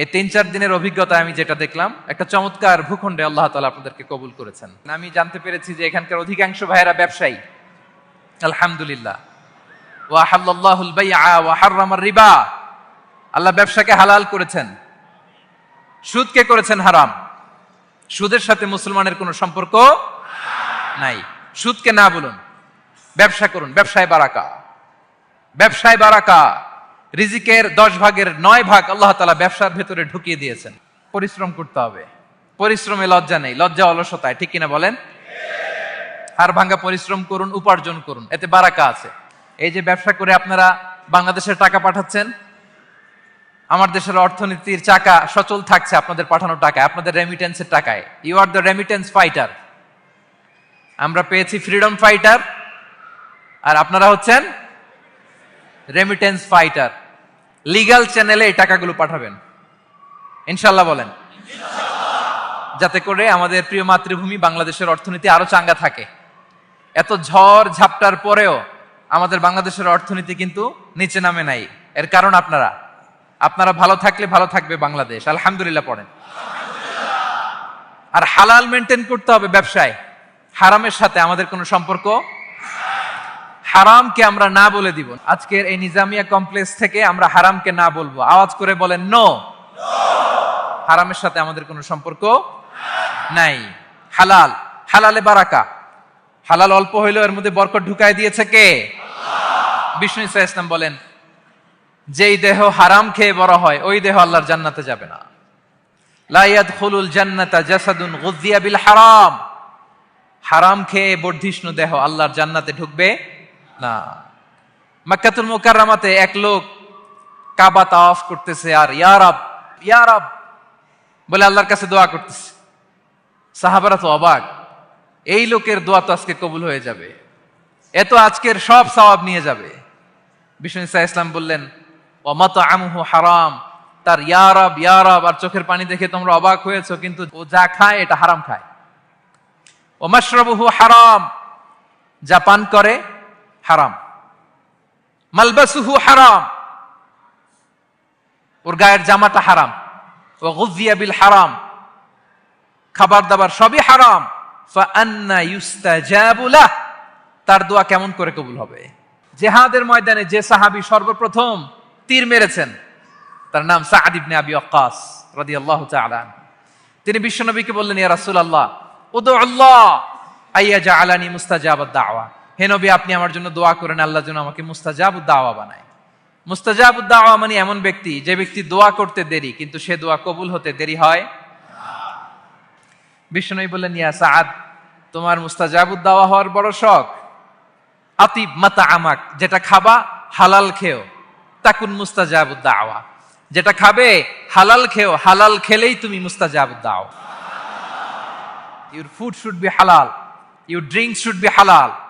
এই তিন, চার দিনের অভিজ্ঞতা আমি যেটা দেখলাম, একটা চমৎকার ভূখণ্ডে আল্লাহ তালা আপনাদেরকে কবুল করেছেন। আমি জানতে পেরেছি যে এখানকার অধিকাংশ ভাইয়েরা ব্যবসায়ী। আলহামদুলিল্লাহ। ওয়াহাল্লাহুল বাইআ ওয়া হাররামার রিবা। আল্লাহ ব্যবসাকে হালাল করেছেন। সুদকে করেছেন হারাম। সুদের সাথে মুসলমানের কোনো সম্পর্ক নাই। সুদকে না বলুন। ব্যবসা করুন। ব্যবসায় বারাকা। ব্যবসায় বারাকা। রিজিকের দশ ভাগের নয় ভাগ আল্লাহ তালা ব্যবসার ভেতরে ঢুকিয়ে দিয়েছেন। পরিশ্রম করতে হবে। পরিশ্রমে লজ্জা নেই। লজ্জা অলসতায়, ঠিক কিনা বলেন? হার ভাঙ্গা পরিশ্রম করুন, উপার্জন করুন, এতে বারাকা আছে। এই যে ব্যবসা করে আপনারা বাংলাদেশের টাকা পাঠাচ্ছেন, আমার দেশের অর্থনীতির চাকা সচল থাকছে আপনাদের পাঠানো টাকায়, আপনাদের রেমিটেন্সের টাকায়। You are the remittance fighter আমরা পেয়েছি ফ্রিডম ফাইটার আর আপনারা হচ্ছেন রেমিটেন্স ফাইটার লিগাল চ্যানেলে এই টাকাগুলো পাঠাবেন। ইনশাল্লাহ বলেন। যাতে করে আমাদের প্রিয় মাতৃভূমি বাংলাদেশের অর্থনীতি আরও চাঙ্গা থাকে। এত ঝড় ঝাপটার পরেও আমাদের বাংলাদেশের অর্থনীতি কিন্তু নিচে নামে নাই। এর কারণ আপনারা। আপনারা ভালো থাকলে ভালো থাকবে বাংলাদেশ। আলহামদুলিল্লাহ পড়েন। আর হালাল মেনটেন করতে হবে ব্যবসায়। হারামের সাথে আমাদের কোনো সম্পর্ক হারামকে আমরা না বলে দিব। আজকের এই নিজামিয়া কমপ্লেক্স থেকে আমরা হারামকে না বলব। আওয়াজ করে বলেন, নো। হারামের সাথে আমাদের কোনো সম্পর্ক নাই। হালাল। হালালে বারাকা। হালাল অল্প হইলেও এর মধ্যে বরকত ঢুকায় দিয়েছে কে? বিষ্ণু ইসা ইসলাম বলেন, যেই দেহ হারাম খেয়ে বড় হয়, ওই দেহ আল্লাহর জান্নাতে যাবে না। লাইয়াদ খুলুল জান্নাতা জাসাদুন গুজিয়া বিল হারাম। হারাম খেয়ে বর্ধিষ্ণু দেহ আল্লাহর জান্নাতে ঢুকবে না। মাক্কাতুল মুকাররামাতে এক লোক কাবা তাওয়াফ করতেছে আর ইয়ারাব ইয়ারাব বলে আল্লাহর কাছে দোয়া করতেছে। সাহাবারা তো অবাক, এই লোকের দোয়া তো আজকে কবুল হয়ে যাবে। এত আজকের সব সওয়াব নিয়ে যাবে। বিষ্ণু ইসা ইসলাম বললেন আমহু হারাম। তার ইয়ারব ইয়ারব আর চোখের পানি দেখে তোমরা অবাক হয়েছো, কিন্তু ও যা খায়, এটা হারাম খায়। ও মাশরাবুহু হারাম। যা পান করে হারাম। মালবাসুহু হারাম। ওর গায়ের জামাটা হারাম। ও গুজিয়া বিল হারাম। খাবার দাবার সবই হারাম। তার দোয়া কেমন করে কবুল হবে? জেহাদের ময়দানে যে সাহাবী সর্বপ্রথম তীর মেরেছেন, তার নাম ইবনে আবি রাদিয়াল্লাহু তাআলা আনহু। তিনি বিশ্বনবীকে বললেন, ইয়া রাসূলুল্লাহ উদু আল্লাহ আইয়া জাআলানি মুস্তাজাবাদ দাওয়া। হে নবী, আপনি আমার জন্য দোয়া করেন, আল্লাহ যেন আমাকে মুস্তাজাবুদ দাওয়া বানায়। মুস্তাজাবুদ দাওয়া মানে এমন ব্যক্তি, যে ব্যক্তি দোয়া করতে দেরি, কিন্তু সে দোয়া কবুল হতে দেরি হয় বিষ্ণু বললেন, ইয়া সাআদ, তোমার মুস্তাজাবুদ দাওয়া হওয়ার বড় শখ। আতিব মাতা আমাক, যেটা খাবা, হালাল খেও। তাকুন মুস্তাজাবুদ দাওয়া। যেটা খাবে, হালাল খেও। হালাল খেলেই তুমি মুস্তাজাবুদ দাও। Your food should be halal your drink should be halal